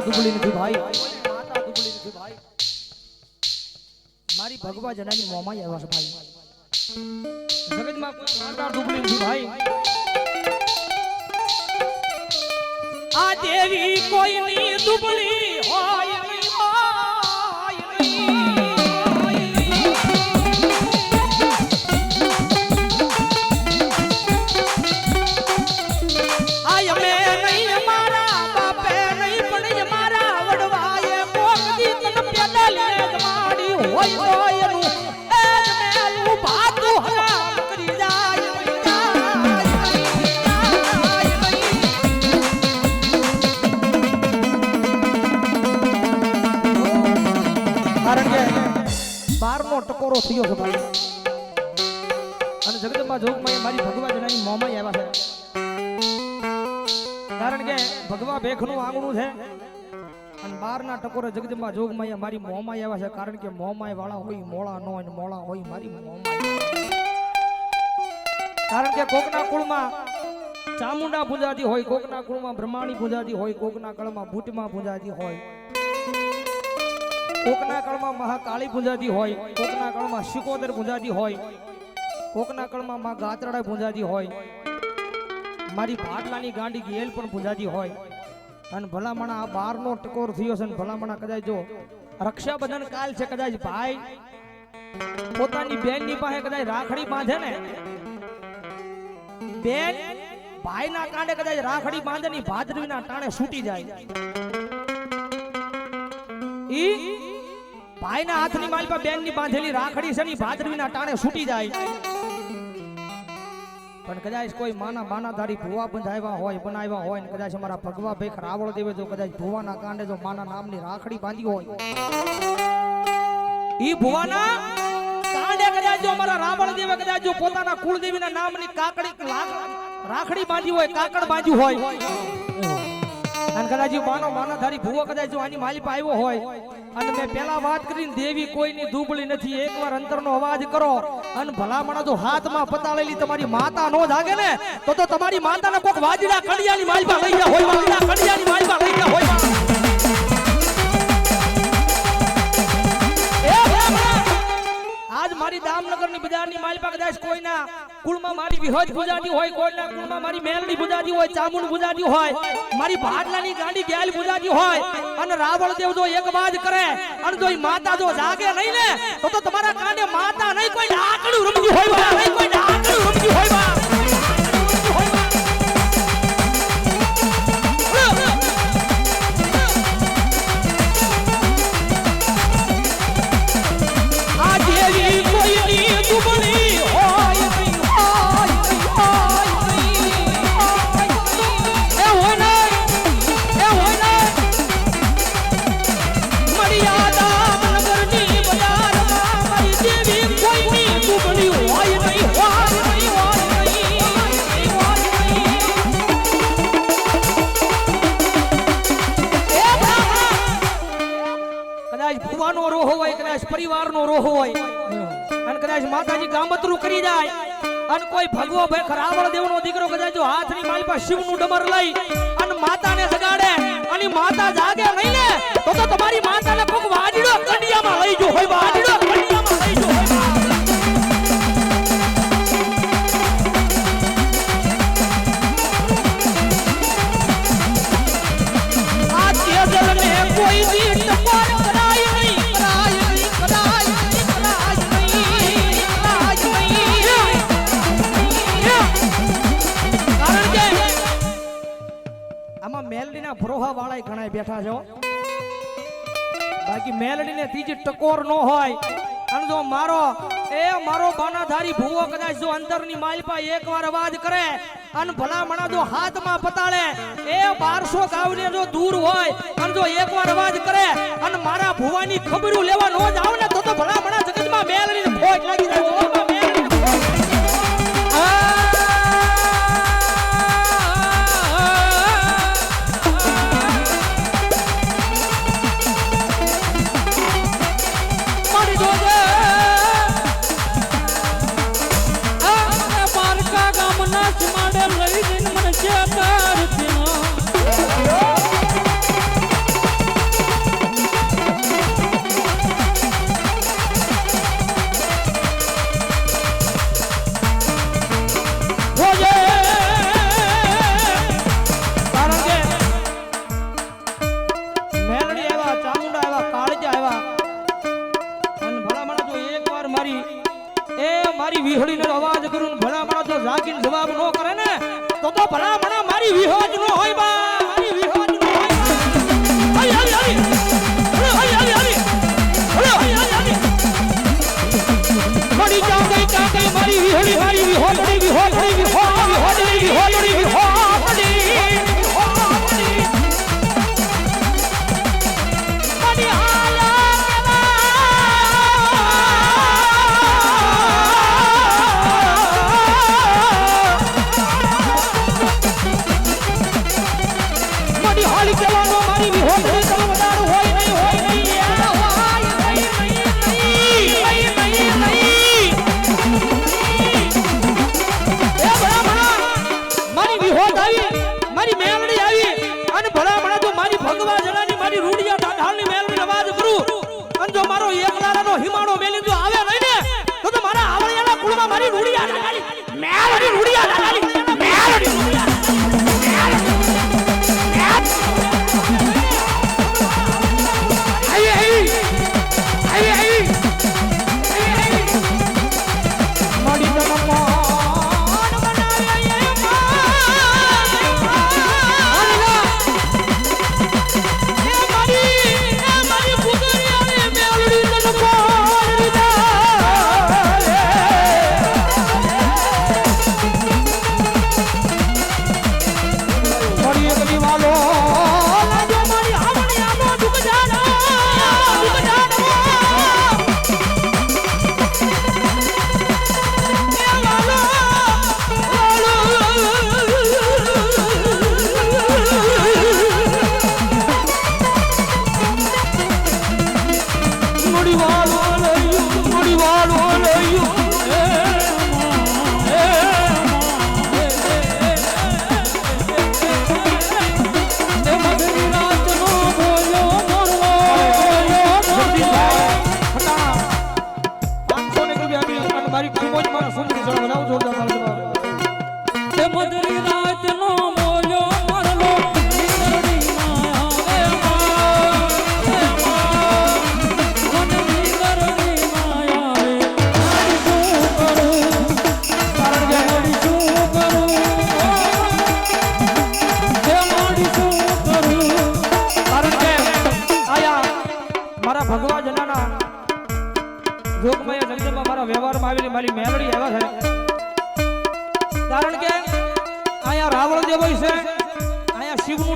માતા દુબળી નથી ભાઈ. મારી ભગવા જનાની મોમાં જ આવ્યા છે ભાઈ. જગતમાં કોઈ માતા દુબળી ભાઈ. આ દેવી કોઈની દુબળી હોય ટકોરો થયો છે ભાઈ. અને જગદંબા જોગમાં મારી ભગવા જનાની મોમાં આવ્યા છે. કારણ કે ભગવા ભેખનું આંગણું છે. અને બારના ટકોરે જગદંબા જોગમાં મારી મોમાં આવ્યા છે. કારણ કે મોમાય વાળા હોય, મોળા ન હોય મોળા હોય મારી મોમાય કારણ કે કોકના કુળમાં ચામુંડા પૂજાતી હોય, કોકના કુળમાં બ્રહ્માણી પૂજાતી હોય, કોકના કળમાં ભૂટમાં પૂજાતી હોય. કોકના કળમાં મહાકાળી પૂજાતી હોય, કોકના કળમાં શિકોદર પૂજાતી હોય, કોકના કળમાં માં ગાતરાડા પૂજાતી હોય, મારી ભાટલાની ગાંડી ગેલ પણ પૂજાતી હોય. અને ભલામણા આ બારનો ટકોર થયો છે અને ભલામણા કદાચ જો રક્ષાબંધન કાલ છે કદાચ ભાઈ પોતાની બેનની પાસે કદાચ રાખડી બાંધે ને, બેન ભાઈના કાંડે કદાચ રાખડી બાંધે ની ભાદરવીના ટાણે છૂટી જાય. ઈ ભાઈના હાથની માલ પર બેનની બાંધેલી રાખડી છે ની ભાદરવીના ટાણે છૂટી જાય. પણ કદાચ કોઈ માના માનાધારી ભુવા બંધાવ્યા હોય બનાવ્યા હોય કદાચ અમારા ભગવા ભેખ રાવળ દેવે જો, કદાચ ભુવાના કાંડે જો માના નામની રાખડી બાંધી હોય. ઈ ભુવાના કાંડે કદાચ જો અમારા રાવળ દેવે, કદાચ જો પોતાના કુળદેવીના નામની કાકડી રાખડી બાંધી હોય, કાકડ બાંધ્યું હોય. કદાચ માનો માનાધારી ભૂવો કદાચ આની માલી પર આવ્યો હોય. અને મેં પેલા વાત કરીને દેવી કોઈની દુબળી નથી. એકવાર અંતરનો અવાજ કરો. અને ભલામણા જો હાથમાં પતાળેલી તમારી માતા નો જાગે ને, તો તો તમારી માતાને કોક વાજડા કડિયાની માલપા લઈ ગયા હોય વાજડા કડિયાની માલપા લઈ ગયા હોય. આજ મારી દામનગરની બજારની માલપા કદાચ કોઈના કુળમાં મારી વિહજ પૂજાતી હોય, કોઈના કુળમાં મારી મેલડી પૂજાતી હોય, ચામુંડ પૂજાતી હોય, મારી ભાટલાની ગાંડી ગેલ પૂજાતી હોય, અને રાવણ દેવ જો એક વાજ કરે, અને જો માતા જો જાગે નહીં ને, તો તમારા કાને માતા નહીં, કોઈ આકડું રમતી હોય, કોઈ પરિવારનો રોહ હોય. અને કદાચ માતાજી ગામતરું કરી જાય. અને કોઈ ભગવો ભાઈ રાવણ દેવનો દીકરો કદાચ જો હાથની માલ શિવનું ડમર લઈ અને માતાને સગાડે અને માતા જાગે નહીં ને તો તો તમારી મેલડીના ભરોહા વાળા ઘણાય બેઠા છો. બાકી મેલડીને ત્રીજી ટકોર નો હોય અને જો મારો, એ મારો બાનાધારી ભૂવો કદાચ જો અંતરની માલપા એકવાર અવાજ કરે અને ભલામણા જો હાથમાં પતાળે, એ બારસો ગાવને જો દૂર હોય અને જો એકવાર અવાજ કરે અને મારા ભુવાની ખબરું લેવા નો જાવ ને તો ભલામણા જગતમાં મેલડીને ફોજ લાગી જાય મળી જાઉં ગઈ ક્યાં ગઈ મારી વિહળી મારી વિહોતડી વિહોતડી વિહોતડી વિહોતડી વિહોતડી વિહોતડી વિહોતડી આવળિયાના કુળમાં મારી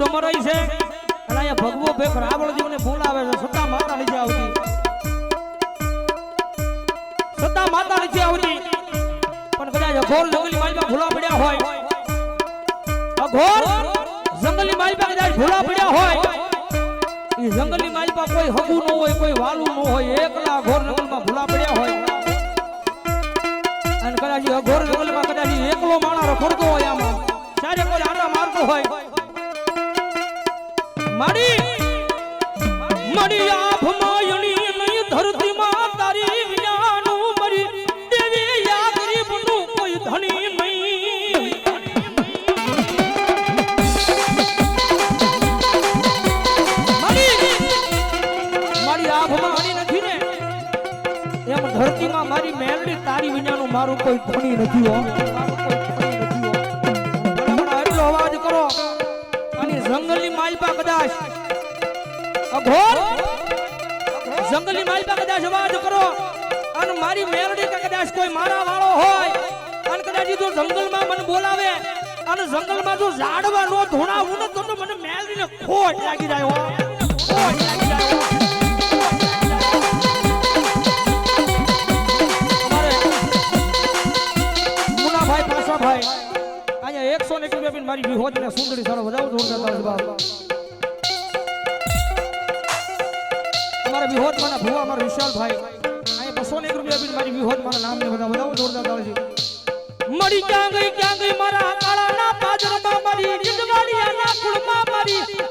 શિવનું છે. અને અહીંયા ભગવો ભેખ રાવણ દેવને બોલાવે છે. સતા માતા નીચે આવતી. સતા માતા નીચે આવતી. પણ કદાચ અઘોર જંગલી માલમાં ભૂલા પડ્યા હોય. અઘોર જંગલી માલમાં કદાચ ભૂલા પડ્યા હોય. એ જંગલી માલમાં કોઈ હગું ન હોય, કોઈ વાલું ન હોય. એકલા અઘોર જંગલમાં ભૂલા પડ્યા હોય. અને કદાચ અઘોર જંગલમાં કદાચ એકલો માણસ રખડતો હોય. માડી મારી આભ માયણી નહીં ધરતીમાં તારી વિનાનું મરી. દેવી યા ગરીબનું કોઈ ધણી નહીં. મારી મારી આંખમાં હણી નથી ને. એમ ધરતીમાં મારી મેલડી તારી વિનાનું મારું કોઈ ધણી નથી હો. કદાચ અવાજ કરો અને મારી મેલડી કે કદાચ કોઈ મારા વાળો હોય, અને કદાચ જો જંગલમાં મને બોલાવે, અને જંગલમાં જો ઝાડવા નો ધોણાવું ને તો મને મેલડીને ખોટ લાગી જાય હો ખોટ લાગી જાય હો. પાસાભાઈ, અહીંયા એકસો ને રૂપિયા મારી વિહોત ને સુંદરી સારો વધારો જોરદાર બાપ. અમારા વિહોત માના ભુવા અમારા વિશાલભાઈ. અહીંયા બસો ને એક રૂપિયા આપીને મારી વિહોત મારા નામને બધા બધા જોરદાર ગાળે છે. મળી ક્યાં ગઈ ક્યાં ગઈ? મારા કાળાના પાદરમાં મારી જીજવાડિયાના કુળમાં મારી.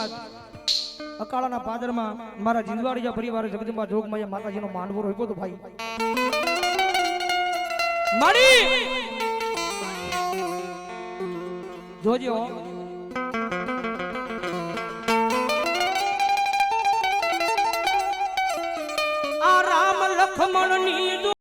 વાત અકાળાના પાદરમાં મારા જીંદવાડિયા પરિવારે જગદંબા જોગમાં માતાજીનો માંડવો રોક્યો તો ભાઈ. મારી જોજો. આ રામ લખમણની